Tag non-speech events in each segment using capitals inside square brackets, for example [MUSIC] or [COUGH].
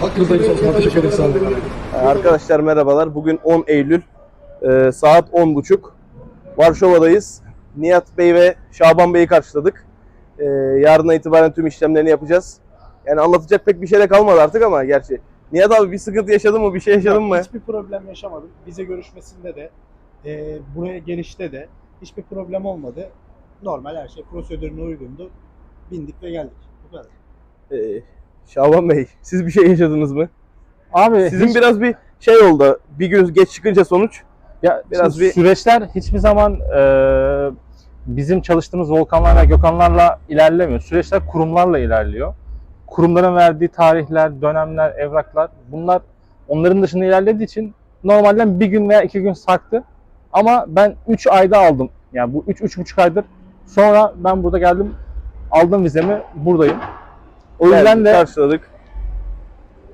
Hakkınızda bir çalışma teşekkür ederiz. Olun. Arkadaşlar merhabalar. Bugün 10 Eylül. Ee, saat 10.30. Varşova'dayız. Nihat Bey ve Şaban Bey'i karşıladık. Ee, yarına itibaren tüm işlemlerini yapacağız. Yani anlatacak pek bir şey de kalmadı artık ama gerçi. Nihat abi bir sıkıntı yaşadın mı? Bir şey yaşadın mı? Hiçbir problem yaşamadım. Vize görüşmesinde de, e, buraya gelişte de hiçbir problem olmadı. Normal her şey prosedürüne uygundu. Bindik ve geldik. Bu kadar. Ee, Şaban Bey siz bir şey yaşadınız mı? Abi Sizin hiç- biraz bir şey oldu. Bir gün geç çıkınca sonuç. ya, biraz bir- süreçler hiçbir zaman e, bizim çalıştığımız volkanlarla, gökhanlarla ilerlemiyor. Süreçler kurumlarla ilerliyor. Kurumların verdiği tarihler, dönemler, evraklar bunlar onların dışında ilerlediği için normalden bir gün veya iki gün sarktı. Ama ben 3 ayda aldım. Yani bu 3-3,5 aydır. Sonra ben burada geldim, aldım vizemi, buradayım. O yüzden Geldik, de karşıladık.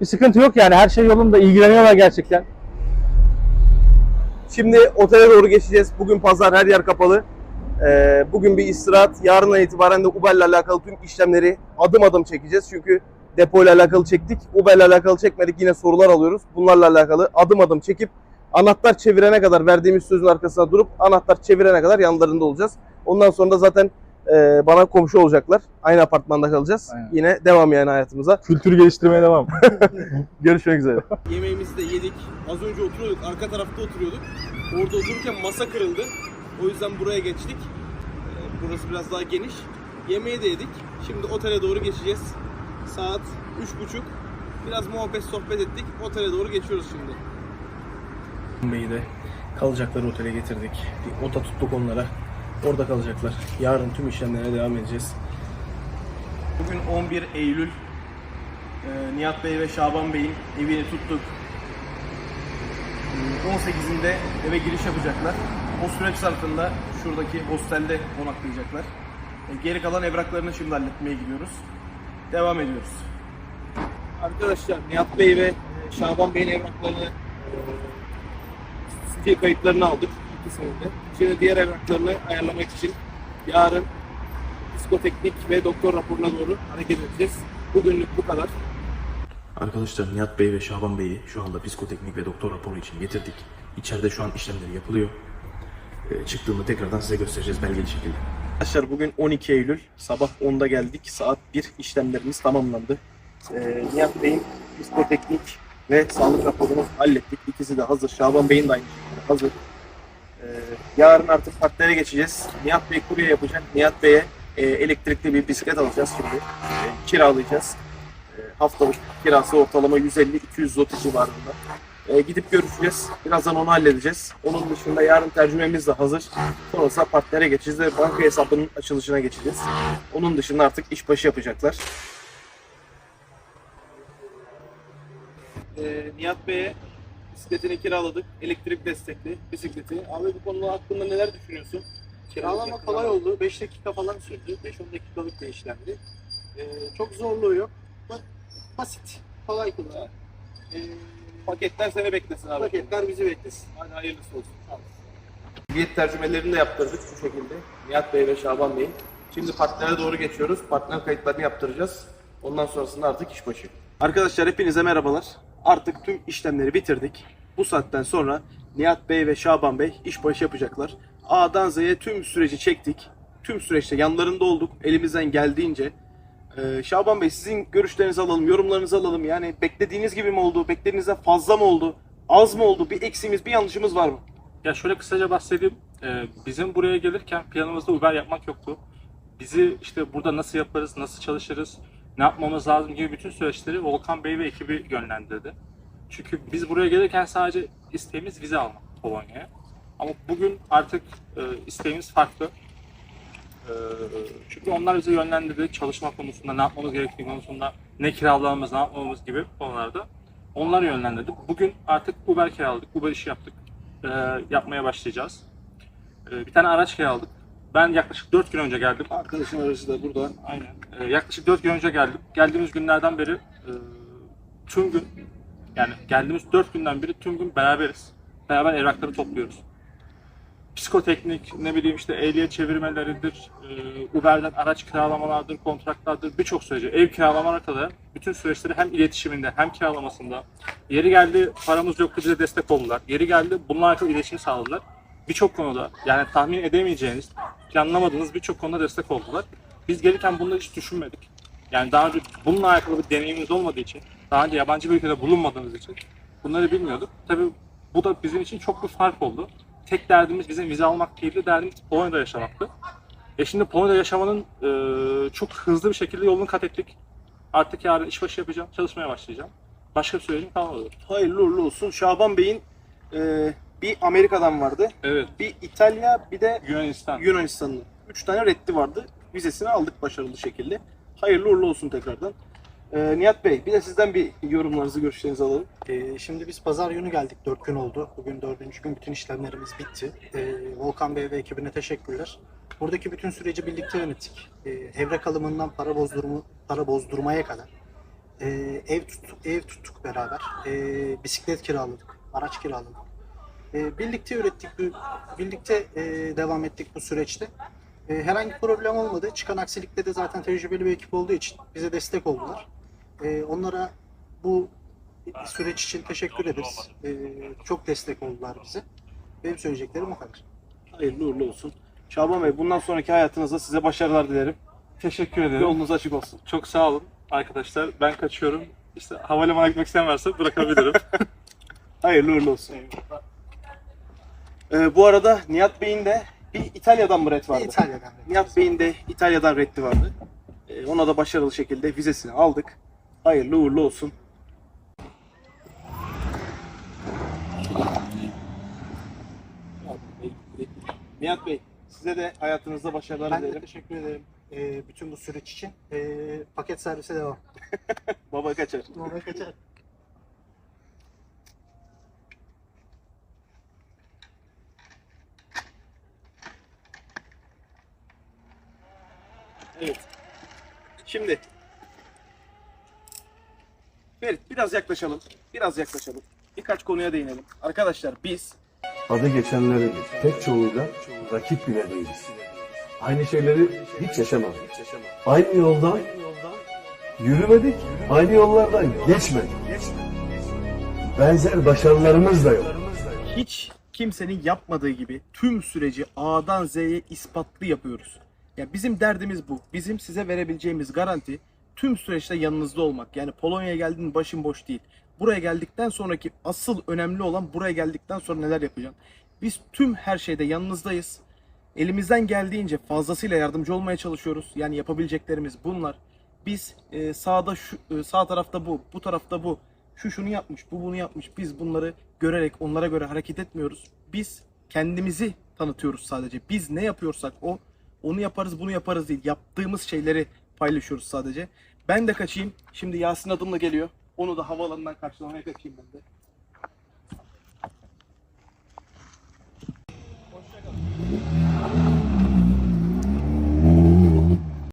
bir sıkıntı yok yani. Her şey yolunda, ilgileniyorlar gerçekten. Şimdi otele doğru geçeceğiz. Bugün pazar her yer kapalı. Ee, bugün bir istirahat. Yarından itibaren de Uber'le alakalı tüm işlemleri adım adım çekeceğiz. Çünkü depoyla alakalı çektik. Uber'le alakalı çekmedik. Yine sorular alıyoruz. Bunlarla alakalı adım adım çekip anahtar çevirene kadar verdiğimiz sözün arkasına durup anahtar çevirene kadar yanlarında olacağız. Ondan sonra da zaten e, bana komşu olacaklar. Aynı apartmanda kalacağız. Aynen. Yine devam yani hayatımıza. Kültür geliştirmeye devam. [LAUGHS] Görüşmek üzere. Yemeğimizi de yedik. Az önce oturuyorduk, arka tarafta oturuyorduk. Orada otururken masa kırıldı. O yüzden buraya geçtik. Ee, Burası biraz daha geniş. Yemeği de yedik. Şimdi otele doğru geçeceğiz. Saat üç buçuk. Biraz muhabbet sohbet ettik. Otele doğru geçiyoruz şimdi. Bey'i de kalacakları otele getirdik. Bir ota tuttuk onlara. Orada kalacaklar. Yarın tüm işlemlere devam edeceğiz. Bugün 11 Eylül. Ee, Nihat Bey ve Şaban Bey'in evini tuttuk. Ee, 18'inde eve giriş yapacaklar. O süreç zarfında şuradaki hostelde konaklayacaklar. Ee, Geri kalan evraklarını şimdi halletmeye gidiyoruz. Devam ediyoruz. Arkadaşlar Nihat Bey ve Şaban Bey'in evraklarını stil kayıtlarını aldık ikisinin de. Şimdi diğer evraklarını ayarlamak için yarın psikoteknik ve doktor raporuna doğru hareket edeceğiz. Bugünlük bu kadar. Arkadaşlar Nihat Bey ve Şaban Bey'i şu anda psikoteknik ve doktor raporu için getirdik. İçeride şu an işlemleri yapılıyor. Ee, çıktığında tekrardan size göstereceğiz belgeli şekilde. Arkadaşlar bugün 12 Eylül sabah 10'da geldik. Saat 1 işlemlerimiz tamamlandı. Ee, Nihat Bey'in psikoteknik ve sağlık raporunu hallettik. İkisi de hazır. Şaban Bey'in de aynı şekilde hazır. Ee, yarın artık partilere geçeceğiz. Nihat Bey kurye yapacak. Nihat Bey'e e, elektrikli bir bisiklet alacağız şimdi. E, kiralayacağız. E, haftalık kirası ortalama 150-200 zloty civarında. E, gidip görüşeceğiz. Birazdan onu halledeceğiz. Onun dışında yarın tercümemiz de hazır. Sonrasında partnere geçeceğiz ve banka hesabının açılışına geçeceğiz. Onun dışında artık işbaşı yapacaklar. Ee, Nihat Bey'e bisikletini kiraladık. Elektrik destekli bisikleti. Abi bu konu hakkında neler düşünüyorsun? Kiralama kolay oldu. 5 dakika falan sürdü. 5-10 dakikalık bir işlemdi. Ee, çok zorluğu yok. Ba- Basit. Kolay kullan. Ee, Paketler seni beklesin abi. paketler bizi beklesin. Hadi hayırlısı olsun. Diyet tercümelerini de yaptırdık bu şekilde. Nihat Bey ve Şaban Bey. Şimdi partnere doğru geçiyoruz. Partner kayıtlarını yaptıracağız. Ondan sonrasında artık işbaşı. Arkadaşlar hepinize merhabalar. Artık tüm işlemleri bitirdik. Bu saatten sonra Nihat Bey ve Şaban Bey işbaşı yapacaklar. A'dan Z'ye tüm süreci çektik. Tüm süreçte yanlarında olduk. Elimizden geldiğince. Ee, Şaban Bey sizin görüşlerinizi alalım, yorumlarınızı alalım. Yani beklediğiniz gibi mi oldu? Beklediğinizden fazla mı oldu? Az mı oldu? Bir eksiğimiz, bir yanlışımız var mı? Ya şöyle kısaca bahsedeyim. Ee, bizim buraya gelirken planımızda Uber yapmak yoktu. Bizi işte burada nasıl yaparız, nasıl çalışırız, ne yapmamız lazım gibi bütün süreçleri Volkan Bey ve ekibi yönlendirdi. Çünkü biz buraya gelirken sadece isteğimiz vize almak Polonya'ya. Ama bugün artık e, isteğimiz farklı. E, çünkü onlar bizi yönlendirdi çalışma konusunda, ne yapmamız gerektiği konusunda, ne kiralamamız, ne yapmamız gibi konularda. Onlar yönlendirdi. Bugün artık Uber kiraladık, Uber işi yaptık. E, yapmaya başlayacağız. E, bir tane araç kiraladık. Ben yaklaşık 4 gün önce geldim. Arkadaşın aracı da burada. Aynen. Ee, yaklaşık 4 gün önce geldim. Geldiğimiz günlerden beri e, tüm gün yani geldiğimiz 4 günden beri tüm gün beraberiz. Beraber evrakları topluyoruz. psikoteknik, ne bileyim işte ehliyet çevirmeleridir, e, Uber'den araç kiralamalardır, kontratlardır, birçok süreci, ev kiralamalara kadar bütün süreçleri hem iletişiminde hem kiralamasında. Yeri geldi paramız yoktu bize destek oldular. Yeri geldi bununla alakalı iletişim sağladılar. Birçok konuda yani tahmin edemeyeceğiniz, planlamadığınız birçok konuda destek oldular. Biz gelirken bunları hiç düşünmedik. Yani daha önce bununla alakalı bir deneyimimiz olmadığı için, daha önce yabancı bir ülkede bulunmadığımız için bunları bilmiyorduk. Tabii bu da bizim için çok bir fark oldu. Tek derdimiz bizim vize almak değildi, derdimiz Polonya'da yaşamaktı. E şimdi Polonya'da yaşamanın e, çok hızlı bir şekilde yolunu kat ettik. Artık yarın işbaşı yapacağım, çalışmaya başlayacağım. Başka bir sürecim kalmadı. Hayırlı uğurlu olsun. Şaban Bey'in e, bir Amerika'dan vardı. Evet, Bir İtalya bir de Yunanistan. Yunanistan'ın. Üç tane reddi vardı. Vizesini aldık başarılı şekilde. Hayırlı uğurlu olsun tekrardan. E, Nihat Bey bir de sizden bir yorumlarınızı, görüşlerinizi alalım. Ee, şimdi biz pazar günü geldik. 4 gün oldu. Bugün dördüncü gün bütün işlemlerimiz bitti. Ee, Volkan Bey ve ekibine teşekkürler. Buradaki bütün süreci birlikte yönettik. Ee, evrak alımından para bozdurma, para bozdurmaya kadar. Ee, ev tuttuk, ev tuttuk beraber. Ee, bisiklet kiraladık, araç kiraladık. Ee, birlikte ürettik, bu- birlikte e, devam ettik bu süreçte. Ee, herhangi bir problem olmadı. Çıkan aksilikte de zaten tecrübeli bir ekip olduğu için bize destek oldular. Ee, onlara bu süreç için teşekkür ederiz. Ee, çok destek oldular bize. Benim söyleyeceklerim o kadar. Hayırlı uğurlu olsun. Şaban Bey bundan sonraki hayatınızda size başarılar dilerim. Teşekkür ederim. Yolunuz açık olsun. Çok sağ olun arkadaşlar. Ben kaçıyorum. İşte havalimanına gitmek isteyen varsa bırakabilirim. [LAUGHS] Hayırlı uğurlu olsun. Ee, bu arada Nihat Bey'in de bir İtalya'dan mı red vardı? İtalya'dan. Nihat Bey'in de İtalya'dan reddi vardı. Ee, ona da başarılı şekilde vizesini aldık. Hayırlı uğurlu olsun. Nihat Bey, size de hayatınızda başarılar Ben de dilerim. teşekkür ederim ee, bütün bu süreç için. Ee, paket servise devam. [LAUGHS] Baba kaçar. Normal kaçar. Evet. Şimdi Ferit biraz yaklaşalım. Biraz yaklaşalım. Birkaç konuya değinelim. Arkadaşlar biz Adı geçenlerin pek çoğuyla rakip bile değiliz. Aynı şeyleri hiç yaşamadık. Aynı yoldan yürümedik, aynı yollardan geçmedik. Benzer başarılarımız da yok. hiç kimsenin yapmadığı gibi tüm süreci A'dan Z'ye ispatlı yapıyoruz. Ya bizim derdimiz bu. Bizim size verebileceğimiz garanti tüm süreçte yanınızda olmak. Yani Polonya'ya geldiğin başın boş değil. Buraya geldikten sonraki asıl önemli olan buraya geldikten sonra neler yapacaksın. Biz tüm her şeyde yanınızdayız. Elimizden geldiğince fazlasıyla yardımcı olmaya çalışıyoruz. Yani yapabileceklerimiz bunlar. Biz e, sağda şu e, sağ tarafta bu, bu tarafta bu. Şu şunu yapmış, bu bunu yapmış. Biz bunları görerek onlara göre hareket etmiyoruz. Biz kendimizi tanıtıyoruz sadece. Biz ne yapıyorsak o onu yaparız bunu yaparız değil. Yaptığımız şeyleri paylaşıyoruz sadece. Ben de kaçayım. Şimdi Yasin adımla geliyor. Onu da havaalanından karşılamaya kaçayım ben de. Hoşçakalın.